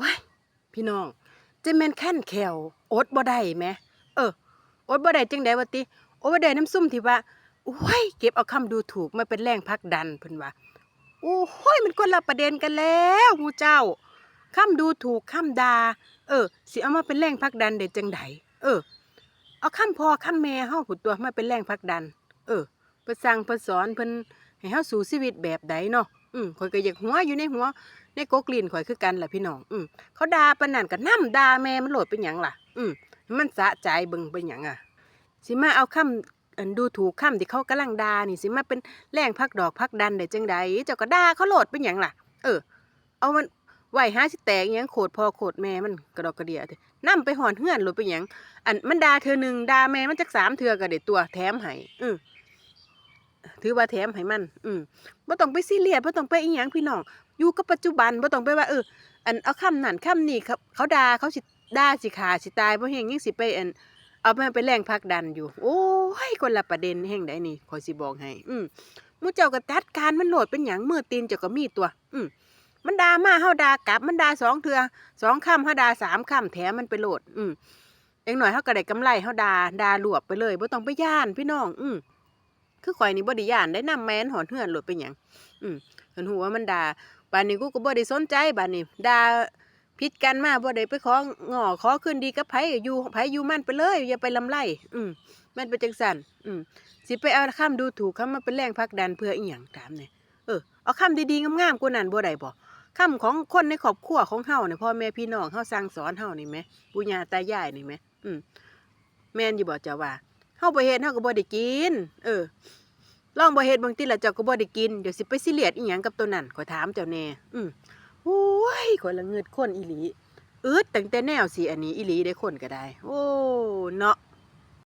ว้ายพี่น้องจะแมนแค่นแขวอดบ่ได้แหมเอออดบ่ได้จังได๋วะติอดบ่ได้น้ำซุ่มที่ว่าโอ้ยเก็บเอาคำดูถูกมาเป็นแรงผลักดันเพิ่นว่าโอ้ยมันคนละประเด็นกันแล้วมูเจ้าคำดูถูกคำดาเออสิเอามาเป็นแรงผลักดันได้จังไดเออ เอาคำพอคำแม่เฮาผู้ตัวมาเป็นแรงผลักดัน เออเพิ่นสั่งเพิ่นสอนเพิ่นให้เฮาสู่ชีวิตแบบใดเนาะ อืมข่อยก็อยากหัวอยู่ในหัว ในโกกลีนข่อยคือกันแหละพี่น้อง อืมเขาด่าปนันก็นำด่าแม่มันโหลดเป็นหยังล่ะ อืมมันสะใจเบิ่งเป็นหยังอะ สิมาเอาคำอันดูถูกคำที่เขากำลังด่านี่สิมาเป็นแรงพักดอกพักดันได้จังใดเจ้าก็ด่าเขาโหลดเป็นหยังล่ะ เออ เอามันไหวหาสิแตกอิหยังโคตรพ่อโคตรแม่มันกระดอกกระเดียเด้นำไปหอนเฮือนโหลดเป็นหยังอันมันด่าเธอหนึ่งด่าแม่มันจักสามเทือก็ได้ตัวแถมให้อืม ถือว่าแถมให้มัน อืมบ่ต้องไปซีเรียสบ่ต้องไปอีหยังพี่น้อง อยู่กับปัจจุบันบ่ต้องไปว่าเออ อันเอาคำนั่นคำนี่เขาเขาด่าเขาสิด่าสิขาสิตายบ่แฮงยังสิไปอันเอามาเป็นแรงผลักดันอยู่ โอ้ยคนละประเด็นแห่งใดนี่ขอยสิบอกให้ อืมมู่เจ้าก็จัดการมันโหลดเป็นหยังมือตีนเจ้าก็มีตัว อืมมันด่ามาเฮาด่ากลับมันด่าสองเทื่อสองคำเฮาด่าสามคำแถมมันไปโหลด อืมเองหน่อยเฮาก็ได้กำไรเฮาด่าด่ารวบไปเลยบ่ต้องไปย่านพี่น้อง อืม คือข่อยนี่บ่ได้ย่านได้นำแม่นหอนเฮือนหลดเป็นหยังอืมเพิ่นฮู้ว่ามันด่าบานนี้กูก็บ่ได้สนใจบานนี้ด่าผิดกันมาบ่ได้ไปของอขอคืนดีกับไผอยู่ไผอยู่มันไปเลย อย่าไปลำไรอืมมันเป็นจังซั่นอืมสิไปเอาคำดูถูกคำมาเป็นแรงผลักดันเพื่ออีหยังถามแหน่ยเออเอาคำดีๆงามๆกว่านั้นบ่ได้บ่คำของคนในครอบครัวของเฮาเนี่ยพ่อแม่พี่น้องเฮาสั่งสอนเฮานี่แหมปู่ย่าตายายนี่แหมอืมแม่นอยู่บ่เจ้าว่า เฮาบ่เฮ็ดเฮาก็บ่ได้กิน เออ ลองบ่เฮ็ดเบางทีละเจ้าก็บ่ได้กิน เดี๋ยวสิไปสิเลียดอีหยังกับตัวนั้นขอยถามเจ้าแน่อืมโอ้ยขอยละเงิดคนอีหลีอึดตั้งแต่แนวสิอันนี้อีหลีได้คนก็ได้ โอ้ เนาะ